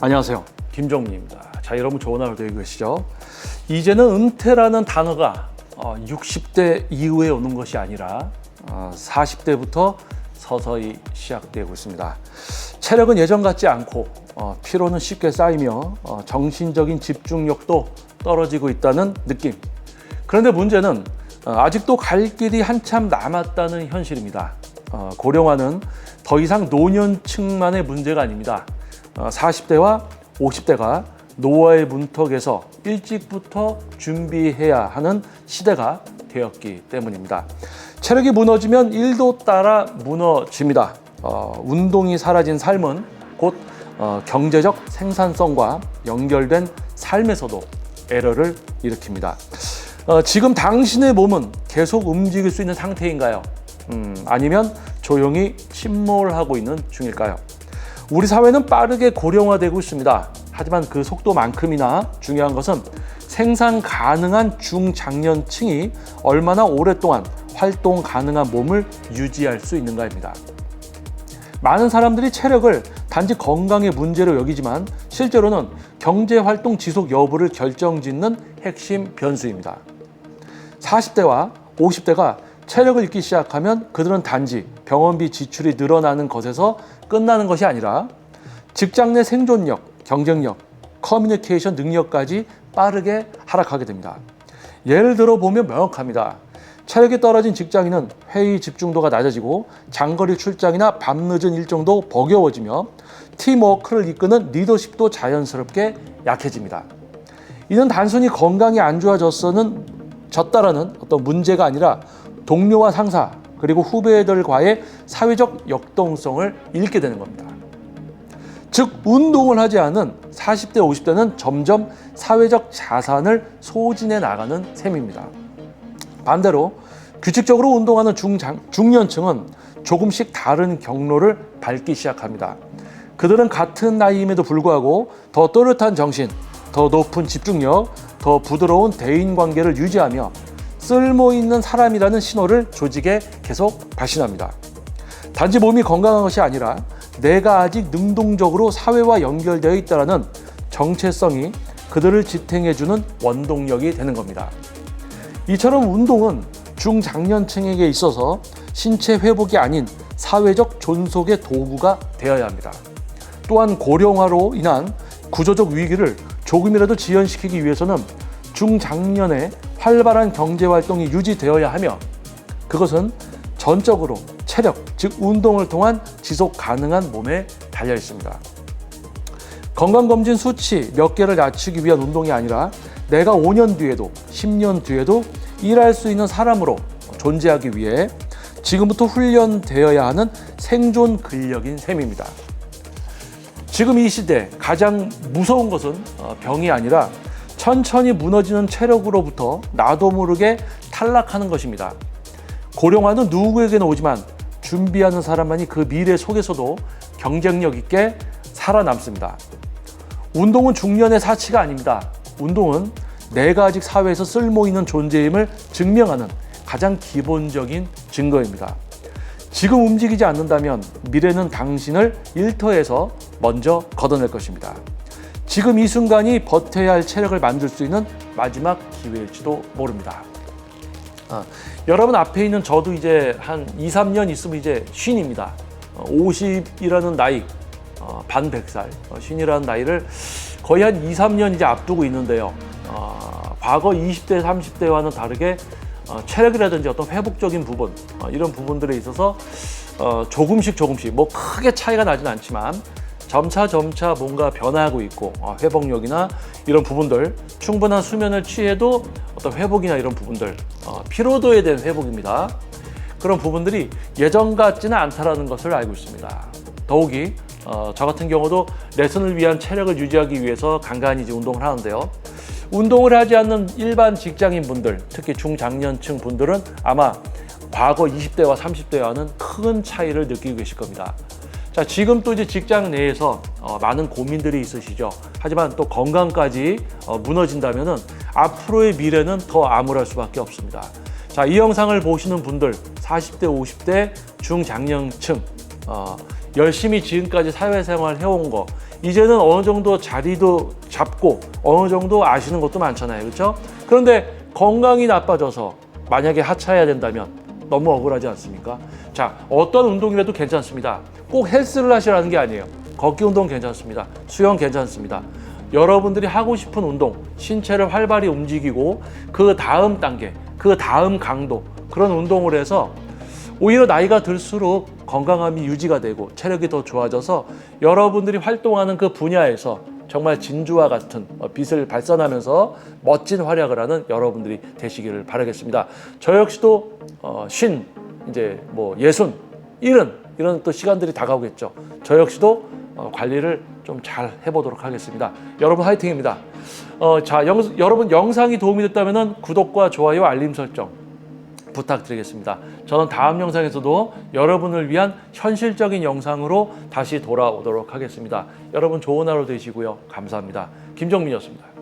안녕하세요. 김정민입니다. 자, 여러분 좋은 하루 되고 계시죠? 이제는 은퇴라는 단어가 어, 60대 이후에 오는 것이 아니라 어, 40대부터 서서히 시작되고 있습니다. 체력은 예전 같지 않고 어, 피로는 쉽게 쌓이며 어, 정신적인 집중력도 떨어지고 있다는 느낌. 그런데 문제는 어, 아직도 갈 길이 한참 남았다는 현실입니다. 어, 고령화는 더 이상 노년층만의 문제가 아닙니다. 어, 40대와 50대가 노화의 문턱에서 일찍부터 준비해야 하는 시대가 되었기 때문입니다. 체력이 무너지면 일도 따라 무너집니다. 어, 운동이 사라진 삶은 곧 어, 경제적 생산성과 연결된 삶에서도 에러를 일으킵니다. 어, 지금 당신의 몸은 계속 움직일 수 있는 상태인가요? 음, 아니면 조용히 침몰하고 있는 중일까요? 우리 사회는 빠르게 고령화되고 있습니다. 하지만 그 속도만큼이나 중요한 것은 생산 가능한 중장년층이 얼마나 오랫동안 활동 가능한 몸을 유지할 수 있는가입니다. 많은 사람들이 체력을 단지 건강의 문제로 여기지만 실제로는 경제 활동 지속 여부를 결정짓는 핵심 변수입니다. 40대와 50대가 체력을 잃기 시작하면 그들은 단지 병원비 지출이 늘어나는 것에서 끝나는 것이 아니라 직장 내 생존력, 경쟁력, 커뮤니케이션 능력까지 빠르게 하락하게 됩니다. 예를 들어 보면 명확합니다. 체력이 떨어진 직장인은 회의 집중도가 낮아지고 장거리 출장이나 밤늦은 일정도 버거워지며 팀워크를 이끄는 리더십도 자연스럽게 약해집니다. 이는 단순히 건강이 안 좋아졌어는 졌다라는 어떤 문제가 아니라 동료와 상사 그리고 후배들과의 사회적 역동성을 잃게 되는 겁니다. 즉 운동을 하지 않은 40대 50대는 점점 사회적 자산을 소진해 나가는 셈입니다. 반대로 규칙적으로 운동하는 중장, 중년층은 조금씩 다른 경로를 밟기 시작합니다. 그들은 같은 나이임에도 불구하고 더 또렷한 정신, 더 높은 집중력, 더 부드러운 대인 관계를 유지하며 쓸모 있는 사람이라는 신호를 조직에 계속 발신합니다. 단지 몸이 건강한 것이 아니라 내가 아직 능동적으로 사회와 연결되어 있다는 정체성이 그들을 지탱해주는 원동력이 되는 겁니다. 이처럼 운동은 중장년층에게 있어서 신체 회복이 아닌 사회적 존속의 도구가 되어야 합니다. 또한 고령화로 인한 구조적 위기를 조금이라도 지연시키기 위해서는 중장년에 활발한 경제 활동이 유지되어야 하며 그것은 전적으로 체력, 즉 운동을 통한 지속 가능한 몸에 달려 있습니다. 건강검진 수치 몇 개를 낮추기 위한 운동이 아니라 내가 5년 뒤에도 10년 뒤에도 일할 수 있는 사람으로 존재하기 위해 지금부터 훈련되어야 하는 생존 근력인 셈입니다. 지금 이 시대 가장 무서운 것은 어, 병이 아니라 천천히 무너지는 체력으로부터 나도 모르게 탈락하는 것입니다. 고령화는 누구에게나 오지만 준비하는 사람만이 그 미래 속에서도 경쟁력 있게 살아남습니다. 운동은 중년의 사치가 아닙니다. 운동은 내가 아직 사회에서 쓸모 있는 존재임을 증명하는 가장 기본적인 증거입니다. 지금 움직이지 않는다면 미래는 당신을 일터에서 먼저 걷어낼 것입니다. 지금 이 순간이 버텨야 할 체력을 만들 수 있는 마지막 기회일지도 모릅니다. 어, 여러분 앞에 있는 저도 이제 한 2, 3년 있으면 이제 쉰입니다. 어, 50이라는 나이, 어, 반 100살, 어, 쉰이라는 나이를 거의 한 2, 3년 이제 앞두고 있는데요. 어, 과거 20대, 30대와는 다르게 어, 체력이라든지 어떤 회복적인 부분, 어, 이런 부분들에 있어서 어, 조금씩 조금씩 뭐 크게 차이가 나진 않지만 점차 점차 뭔가 변화하고 있고 어, 회복력이나 이런 부분들 충분한 수면을 취해도 어떤 회복이나 이런 부분들 어, 피로도에 대한 회복입니다. 그런 부분들이 예전 같지는 않다라는 것을 알고 있습니다. 더욱이 어, 저 같은 경우도 레슨을 위한 체력을 유지하기 위해서 간간히 이제 운동을 하는데요. 운동을 하지 않는 일반 직장인 분들, 특히 중장년층 분들은 아마 과거 20대와 30대와는 큰 차이를 느끼고 계실 겁니다. 자, 지금 또 이제 직장 내에서 어, 많은 고민들이 있으시죠. 하지만 또 건강까지 어, 무너진다면은 앞으로의 미래는 더 암울할 수밖에 없습니다. 자, 이 영상을 보시는 분들 40대, 50대 중장년층 어, 열심히 지금까지 사회생활 해온 거 이제는 어느 정도 자리도 잡고 어느 정도 아시는 것도 많잖아요. 그렇죠? 그런데 건강이 나빠져서 만약에 하차해야 된다면 너무 억울하지 않습니까? 자, 어떤 운동이라도 괜찮습니다. 꼭 헬스를 하시라는 게 아니에요. 걷기 운동 괜찮습니다. 수영 괜찮습니다. 여러분들이 하고 싶은 운동, 신체를 활발히 움직이고 그 다음 단계, 그 다음 강도 그런 운동을 해서 오히려 나이가 들수록 건강함이 유지가 되고 체력이 더 좋아져서 여러분들이 활동하는 그 분야에서 정말 진주와 같은 어, 빛을 발산하면서 멋진 활약을 하는 여러분들이 되시기를 바라겠습니다. 저 역시도 어, 쉰 이제 뭐 예순 일은 이런 또 시간들이 다가오겠죠. 저 역시도 어, 관리를 좀 잘 해보도록 하겠습니다. 여러분 화이팅입니다. 어, 자 영, 여러분 영상이 도움이 됐다면 구독과 좋아요 알림 설정 부탁드리겠습니다. 저는 다음 영상에서도 여러분을 위한 현실적인 영상으로 다시 돌아오도록 하겠습니다. 여러분 좋은 하루 되시고요. 감사합니다. 김정민이었습니다.